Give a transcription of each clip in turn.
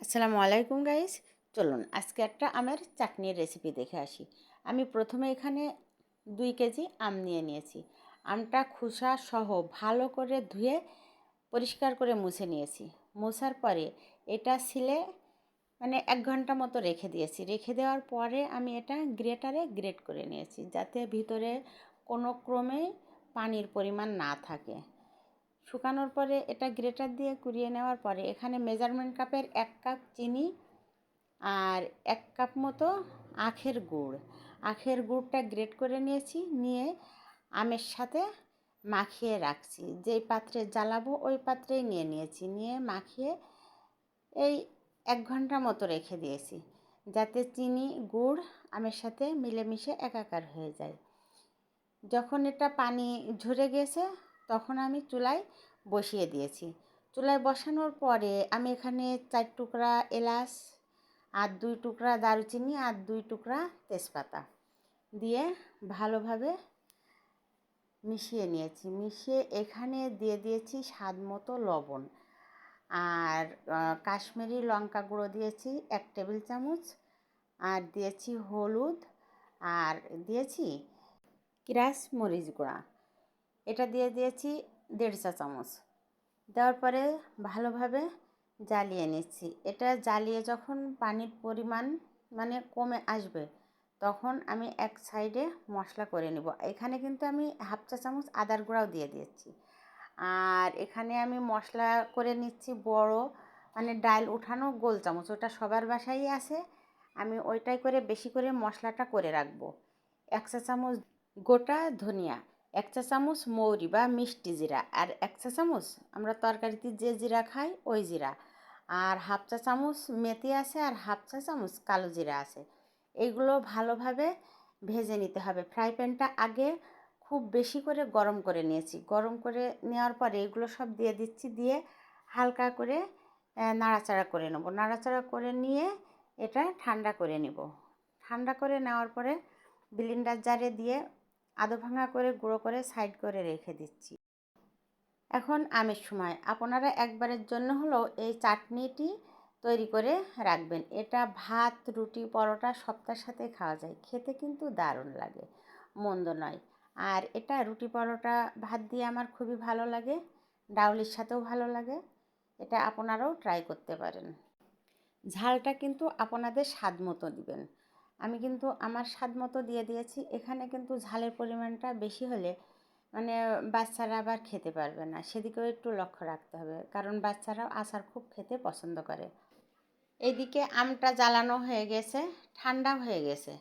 আসসালামু আলাইকুম গাইস। চলুন আজকে একটা আমের চাটনির রেসিপি দেখে আসি। আমি প্রথমে এখানে দুই কেজি আম নিয়ে নিয়েছি। আমটা খোসা সহ ভালো করে ধুয়ে পরিষ্কার করে মুছে নিয়েছি। মোছার পরে এটা ছিলে মানে এক ঘণ্টা মতো রেখে দিয়েছি। রেখে দেওয়ার পরে আমি এটা গ্রেটারে গ্রেট করে নিয়েছি যাতে ভিতরে কোনো ক্রমে পানির পরিমাণ না থাকে। শুকানোর পরে এটা গ্রেটার দিয়ে কুড়িয়ে নেওয়ার পরে এখানে মেজারমেন্ট কাপের এক কাপ চিনি আর এক কাপ মতো আখের গুড়। আখের গুড়টা গ্রেট করে নিয়েছি, নিয়ে আমের সাথে মাখিয়ে রাখছি। যেই পাত্রে জ্বালাবো ওই পাত্রেই নিয়ে নিয়েছি। নিয়ে মাখিয়ে এই এক ঘণ্টা মতো রেখে দিয়েছি যাতে চিনি, গুড়, আমের সাথে মিলেমিশে একাকার হয়ে যায়। যখন এটা পানি ঝরে গেছে তখন আমি চুলায় বসিয়ে দিয়েছি। চুলায় বসানোর পরে আমি এখানে চার টুকরা এলাচ, আর দুই টুকরা দারুচিনি, আর দুই টুকরা তেজপাতা দিয়ে ভালোভাবে মিশিয়ে নিয়েছি। মিশিয়ে এখানে দিয়ে দিয়েছি স্বাদ মতো লবণ। আর কাশ্মীরি লঙ্কা গুঁড়ো দিয়েছি এক টেবিল চামচ, আর দিয়েছি হলুদ, আর দিয়েছি কিরাস মরিচ গুঁড়া। এটা দিয়ে দিয়েছি দেড় চা চামচ। দেওয়ার পরে ভালোভাবে জ্বালিয়ে নিচ্ছি। এটা জ্বালিয়ে যখন পানির পরিমাণ মানে কমে আসবে, তখন আমি এক সাইডে মশলা করে নেব। এখানে কিন্তু আমি হাফ চা চামচ আদার গুঁড়াও দিয়ে দিয়েছি। আর এখানে আমি মশলা করে নিচ্ছি বড় মানে ডাল উঠানো গোল চামচ, ওটা সবার বাসায় আছে। আমি ওইটাই করে বেশি করে মশলাটা করে রাখব। এক চা চামচ গোটা ধনিয়া এক চা চামচ মৌরি বা মিষ্টি জিরা আর এক চা চামচ আমরা তরকারিতে যে জিরা খাই ওই জিরা। আর হাফ চা চামচ মেথি আছে আর হাফ চা চামচ কালো জিরা আছে। এগুলো ভালোভাবে ভেজে নিতে হবে। ফ্রাই প্যানটা আগে খুব বেশি করে গরম করে নিয়েছি। গরম করে নেওয়ার পরে এগুলো সব দিয়ে দিচ্ছি, দিয়ে হালকা করে নাড়াচাড়া করে নেব। নাড়াচাড়া করে নিয়ে এটা ঠান্ডা করে নিব। ঠান্ডা করে নেওয়ার পরে বিলিন্ডার জারে দিয়ে আদো ভাঙা করে, গুঁড়ো করে সাইড করে রেখে দিচ্ছি। এখন আমের সময়। আপনারা একবারের জন্য হলেও এই চাটনিটি তৈরি করে রাখবেন। এটা ভাত, রুটি, পরোটা সপ্তাহের সাথে খাওয়া যায়। খেতে কিন্তু দারুণ লাগে, মন্দ নয়। আর এটা রুটি, পরোটা, ভাত দিয়ে আমার খুবই ভালো লাগে, ডাউলির সাথেও ভালো লাগে। এটা আপনারাও ট্রাই করতে পারেন। ঝালটা কিন্তু আপনাদের স্বাদ মতো দিবেন। আমি কিন্তু আমার স্বাদ মতো দিয়ে দিয়েছি। এখানে কিন্তু ঝালের পরিমাণটা বেশি হলে মানে বাচ্চারা আবার খেতে পারবে না। সেদিকেও একটু লক্ষ্য রাখতে হবে। কারণ বাচ্চারাও আচার খুব খেতে পছন্দ করে। এদিকে আমটা জ্বালানো হয়ে গেছে ঠান্ডা হয়ে গেছে।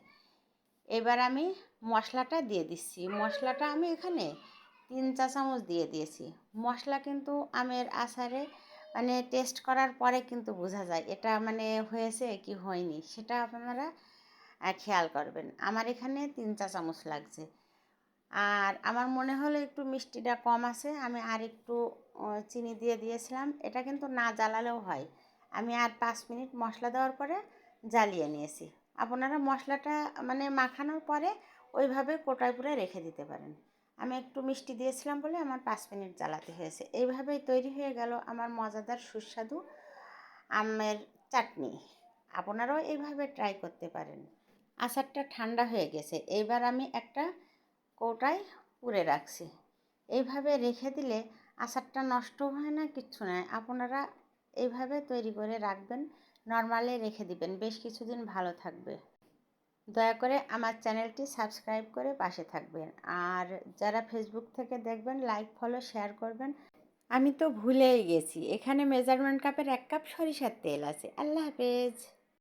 এবার আমি মশলাটা দিয়ে দিচ্ছি। মশলাটা আমি এখানে তিন চা চামচ দিয়ে দিয়েছি। মশলা কিন্তু আমের আচারে মানে টেস্ট করার পরে কিন্তু বোঝা যায়, এটা মানে হয়েছে কি হয়নি। সেটা আপনারা খেয়াল করবেন। আমার এখানে তিন চা চামচ লাগছে। আর আমার মনে হলো একটু মিষ্টিটা কম আছে, আমি আর একটু চিনি দিয়ে দিয়েছিলাম। এটা কিন্তু না জ্বালালেও হয়। আমি আর পাঁচ মিনিট মশলা দেওয়ার পরে জ্বালিয়ে নিয়েছি। আপনারা মশলাটা মানে মাখানোর পরে ওইভাবে কোটায় পুরে রেখে দিতে পারেন। আমি একটু মিষ্টি দিয়েছিলাম বলে আমার পাঁচ মিনিট জ্বালাতে হয়েছে। এইভাবেই তৈরি হয়ে গেল আমার মজাদার সুস্বাদু আমের চাটনি। আপনারাও এইভাবে ট্রাই করতে পারেন। আচারটা ঠান্ডা হয়ে গেছে। এইবার আমি একটা কৌটায় পুরে রাখছি। এইভাবে রেখে দিলে আচারটা নষ্ট হয় না, কিচ্ছু নয়। আপনারা এইভাবে তৈরি করে রাখবেন, নর্মালে রেখে দিবেন। বেশ কিছুদিন ভালো থাকবে। দয়া করে আমার চ্যানেলটি সাবস্ক্রাইব করে পাশে থাকবেন। আর যারা ফেসবুক থেকে দেখবেন লাইক ফলো শেয়ার করবেন, আমি তো ভুলেই গেছি। এখানে মেজারমেন্ট কাপের এক কাপ সরিষার তেল আছে। আল্লাহ হাফেজ।